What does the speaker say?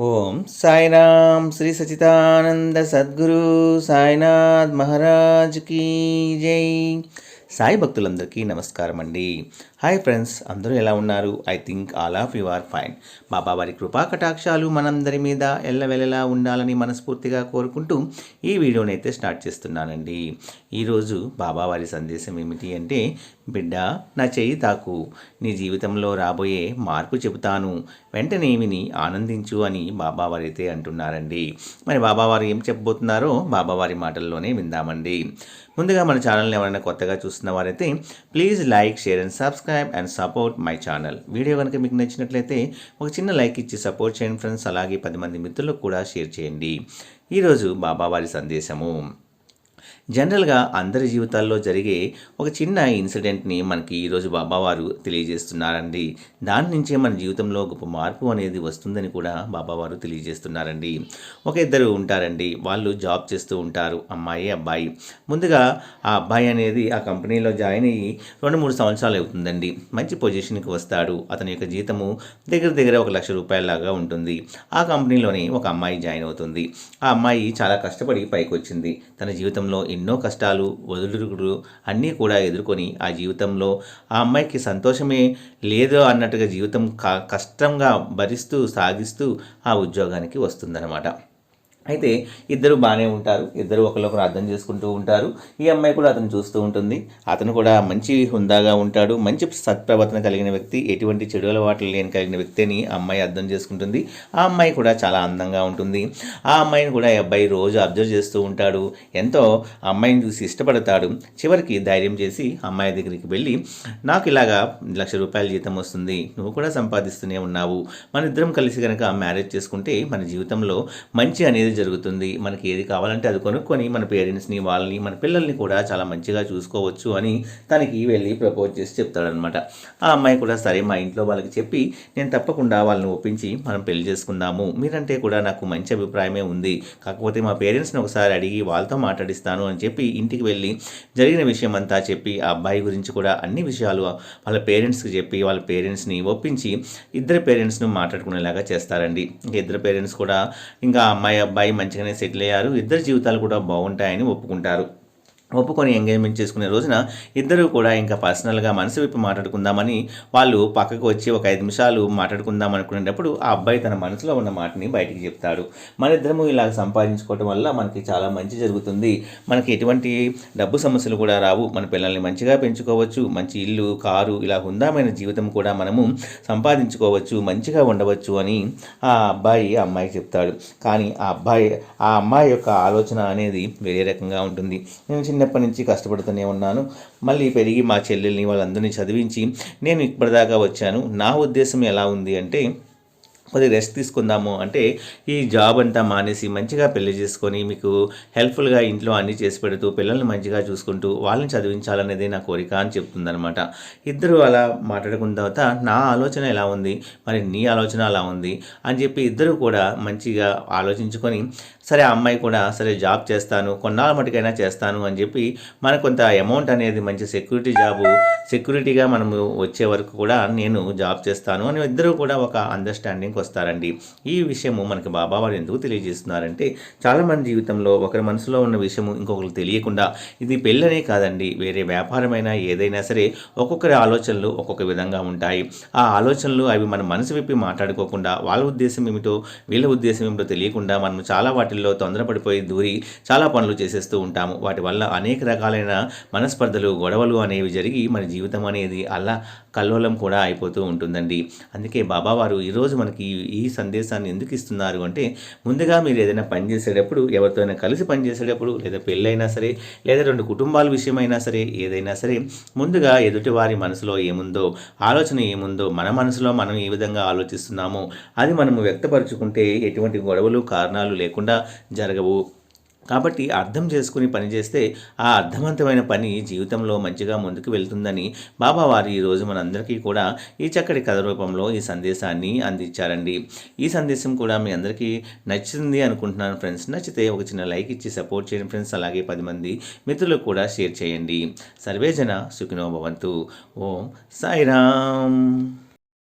ఓం సాయిరామ్ శ్రీ సచితానంద సద్గురు సాయినాథ్ మహారాజ్ కీ జై. సాయి భక్తులందరికీ నమస్కారం అండి హాయ్ ఫ్రెండ్స్ అందరూ ఎలా ఉన్నారు? I think all of you are fine. బాబావారి కృపా కటాక్షాలు మనందరి మీద ఎల్లవెల్లలా ఉండాలని మనస్ఫూర్తిగా కోరుకుంటూ ఈ వీడియోని అయితే స్టార్ట్ చేస్తున్నానండి. ఈరోజు బాబావారి సందేశం ఏమిటి అంటే బిడ్డ నా చెయ్యి తాకు. నీ జీవితంలో రాబోయే మార్పు చెబుతాను. వెంటనే విని ఆనందించు అని బాబావారు అయితే అంటున్నారండి. మరి బాబావారు ఏం చెప్పబోతున్నారో బాబావారి మాటల్లోనే విందామండి. ముందుగా మన ఛానల్ని ఎవరైనా కొత్తగా చూస్తున్న వారైతే please like share and subscribe and support my channel. Video కనుక మీకు నచ్చినట్లయితే ఒక చిన్న లైక్ ఇచ్చి సపోర్ట్ చేయండి ఫ్రెండ్స్. అలాగే పది మంది మిత్రులకు కూడా షేర్ చేయండి. ఈరోజు బాబావారి సందేశము. జనరల్గా అందరి జీవితాల్లో జరిగే ఒక చిన్న ఇన్సిడెంట్ని మనకి ఈరోజు బాబావారు తెలియజేస్తున్నారండి. దాని నుంచే మన జీవితంలో గొప్ప మార్పు అనేది వస్తుందని కూడా బాబావారు తెలియజేస్తున్నారండి. ఒక ఇద్దరు ఉంటారండి. వాళ్ళు జాబ్ చేస్తూ ఉంటారు. అమ్మాయి అబ్బాయి. ముందుగా ఆ అబ్బాయి అనేది ఆ కంపెనీలో జాయిన్ అయ్యి రెండు మూడు సంవత్సరాలు అవుతుందండి. మంచి పొజిషన్కి వస్తాడు. అతని యొక్క జీతము దగ్గర దగ్గర ఒక లక్ష రూపాయలలాగా ఉంటుంది. ఆ కంపెనీలోనే ఒక అమ్మాయి జాయిన్ అవుతుంది. ఆ అమ్మాయి చాలా కష్టపడి పైకి వచ్చింది తన జీవితంలో ఎన్నో కష్టాలు ఒదుడుగుడు అన్నీ కూడా ఎదుర్కొని ఆ జీవితంలో ఆ అమ్మాయికి సంతోషమే లేదో అన్నట్టుగా జీవితం కష్టంగా భరిస్తూ సాగిస్తూ ఆ ఉద్యోగానికి వస్తుందన్నమాట. అయితే ఇద్దరు బాగానే ఉంటారు. ఇద్దరు ఒకరికొకరు అర్థం చేసుకుంటూ ఉంటారు. ఈ అమ్మాయి కూడా అతను చూస్తూ ఉంటుంది. అతను కూడా మంచి హుందాగా ఉంటాడు. మంచి సత్ప్రవర్తన కలిగిన వ్యక్తి ఎటువంటి చెడు అలవాట్లు లేని కలిగిన వ్యక్తి అని అమ్మాయి అర్థం చేసుకుంటుంది. ఆ అమ్మాయి కూడా చాలా అందంగా ఉంటుంది. ఆ అమ్మాయిని కూడా ఈ అబ్బాయి రోజు అబ్జర్వ్ చేస్తూ ఉంటాడు. ఎంతో అమ్మాయిని చూసి ఇష్టపడతాడు. చివరికి ధైర్యం చేసి అమ్మాయి దగ్గరికి వెళ్ళి నాకు ఇలాగా లక్ష రూపాయల జీతం వస్తుంది. నువ్వు కూడా సంపాదిస్తూనే ఉన్నావు. మన ఇద్దరం కలిసి కనుక మ్యారేజ్ చేసుకుంటే మన జీవితంలో మంచి అనేది అనేది జరుగుతుంది? మనకి ఏది కావాలంటే అది కొనుక్కొని మన పేరెంట్స్ని వాళ్ళని మన పిల్లల్ని కూడా చాలా మంచిగా చూసుకోవచ్చు అని తనకి వెళ్ళి ప్రపోజ్ చేసి చెప్తాడనమాట ఆ అమ్మాయి కూడా సరే మా ఇంట్లో వాళ్ళకి చెప్పి నేను తప్పకుండా వాళ్ళని ఒప్పించి మనం పెళ్ళి చేసుకుందాము. మీరంటే కూడా నాకు మంచి అభిప్రాయమే ఉంది. కాకపోతే మా పేరెంట్స్ని ఒకసారి అడిగి వాళ్ళతో మాట్లాడిస్తాను అని చెప్పి ఇంటికి వెళ్ళి జరిగిన విషయం అంతా చెప్పి ఆ అబ్బాయి గురించి కూడా అన్ని విషయాలు వాళ్ళ పేరెంట్స్కి చెప్పి వాళ్ళ పేరెంట్స్ని ఒప్పించి ఇద్దరు పేరెంట్స్ను మాట్లాడుకునేలాగా చేస్తారండి. ఇంకా ఇద్దరు పేరెంట్స్ కూడా ఇంకా అమ్మాయి అబ్బాయి అబ్బాయి మంచిగానే సెటిల్ అయ్యారు. ఇద్దరు జీవితాలు కూడా బాగుంటాయని ఒప్పుకుంటారు. ఒప్పుకొని ఎంగేజ్మెంట్ చేసుకునే రోజున ఇద్దరు కూడా ఇంకా పర్సనల్గా మనసు విప్పి మాట్లాడుకుందామని వాళ్ళు పక్కకు వచ్చి ఒక ఐదు నిమిషాలు మాట్లాడుకుందాం అనుకునేటప్పుడు ఆ అబ్బాయి తన మనసులో ఉన్న మాటని బయటికి చెప్తాడు. మన ఇద్దరము ఇలా సంపాదించుకోవటం వల్ల మనకి చాలా మంచి జరుగుతుంది. మనకి ఎటువంటి డబ్బు సమస్యలు కూడా రావు. మన పిల్లల్ని మంచిగా పెంచుకోవచ్చు. మంచి ఇల్లు కారు ఇలా హుందామైన జీవితం కూడా మనము సంపాదించుకోవచ్చు. మంచిగా ఉండవచ్చు అని ఆ అబ్బాయి ఆ అమ్మాయికి చెప్తాడు. కానీ ఆ అబ్బాయి ఆ అమ్మాయి యొక్క ఆలోచన అనేది వేరే రకంగా ఉంటుంది. నేను చిన్న చిన్నప్పటి నుంచి కష్టపడుతూనే ఉన్నాను. మళ్ళీ పెరిగి మా చెల్లెల్ని వాళ్ళందరినీ చదివించి నేను ఇప్పటిదాకా వచ్చాను. నా ఉద్దేశం ఎలా ఉంది అంటే కొద్ది రెస్ట్ తీసుకుందాము. అంటే ఈ జాబ్ అంతా మానేసి మంచిగా పెళ్ళి చేసుకొని మీకు హెల్ప్ఫుల్గా ఇంట్లో అన్నీ చేసి పెడుతూ పిల్లల్ని మంచిగా చూసుకుంటూ వాళ్ళని చదివించాలనేది నా కోరిక అని చెప్తుందనమాట ఇద్దరు అలా మాట్లాడుకున్న తర్వాత నా ఆలోచన ఎలా ఉంది? మరి నీ ఆలోచన అలా ఉంది? అని చెప్పి ఇద్దరు కూడా మంచిగా ఆలోచించుకొని సరే ఆ అమ్మాయి కూడా సరే జాబ్ చేస్తాను కొన్నాళ్ళ మటుకైనా చేస్తాను అని చెప్పి మనకు కొంత అమౌంట్ అనేది మంచి సెక్యూరిటీ జాబు సెక్యూరిటీగా మనము వచ్చే వరకు కూడా నేను జాబ్ చేస్తాను అని ఇద్దరు కూడా ఒక అండర్స్టాండింగ్ వస్తారండి. ఈ విషయము మనకి బాబావారు ఎందుకు తెలియజేస్తున్నారంటే చాలామంది జీవితంలో ఒకరి మనసులో ఉన్న విషయము ఇంకొకరికి తెలియకుండా ఇది పెళ్ళనే కాదండి. వేరే వ్యాపారమైనా ఏదైనా సరే ఒక్కొక్కరి ఆలోచనలు ఒక్కొక్క విధంగా ఉంటాయి. ఆ ఆలోచనలు అవి మన మనసు విప్పి మాట్లాడుకోకుండా వాళ్ళ ఉద్దేశం ఏమిటో వీళ్ళ ఉద్దేశం ఏమిటో తెలియకుండా మనం చాలా వాటిల్లో తొందరపడిపోయి దూరి చాలా పనులు చేసేస్తూ ఉంటాము. వాటి వల్ల అనేక రకాలైన మనస్పర్ధలు గొడవలు అనేవి జరిగి మన జీవితం అనేది అలా కల్లోలం కూడా అయిపోతూ ఉంటుందండి. అందుకే బాబావారు ఈరోజు మనకి ఈ సందేశాన్ని ఎందుకు ఇస్తున్నారు అంటే ముందుగా మీరు ఏదైనా పని చేసేటప్పుడు ఎవరితోనైనా కలిసి పని చేసేటప్పుడు లేదా పెళ్ళైనా సరే లేదా రెండు కుటుంబాల విషయమైనా సరే ఏదైనా సరే ముందుగా ఎదుటి వారి మనసులో ఏముందో ఆలోచన ఏముందో మన మనసులో మనం ఏ విధంగా ఆలోచిస్తున్నామో అది మనము వ్యక్తపరుచుకుంటే ఎటువంటి గొడవలు కారణాలు లేకుండా జరగవు. కాబట్టి అర్థం చేసుకుని పనిచేస్తే ఆ అర్థవంతమైన పని జీవితంలో మంచిగా ముందుకు వెళ్తుందని బాబావారు ఈరోజు మనందరికీ కూడా ఈ చక్కటి కథ రూపంలో ఈ సందేశాన్ని అందించారండి. ఈ సందేశం కూడా మీ అందరికీ నచ్చింది అనుకుంటున్నాను ఫ్రెండ్స్. నచ్చితే ఒక చిన్న లైక్ ఇచ్చి సపోర్ట్ చేయండి ఫ్రెండ్స్. అలాగే పది మంది మిత్రులకు కూడా షేర్ చేయండి. సర్వేజన సుఖినోభవంతు ఓం సాయిరామ్.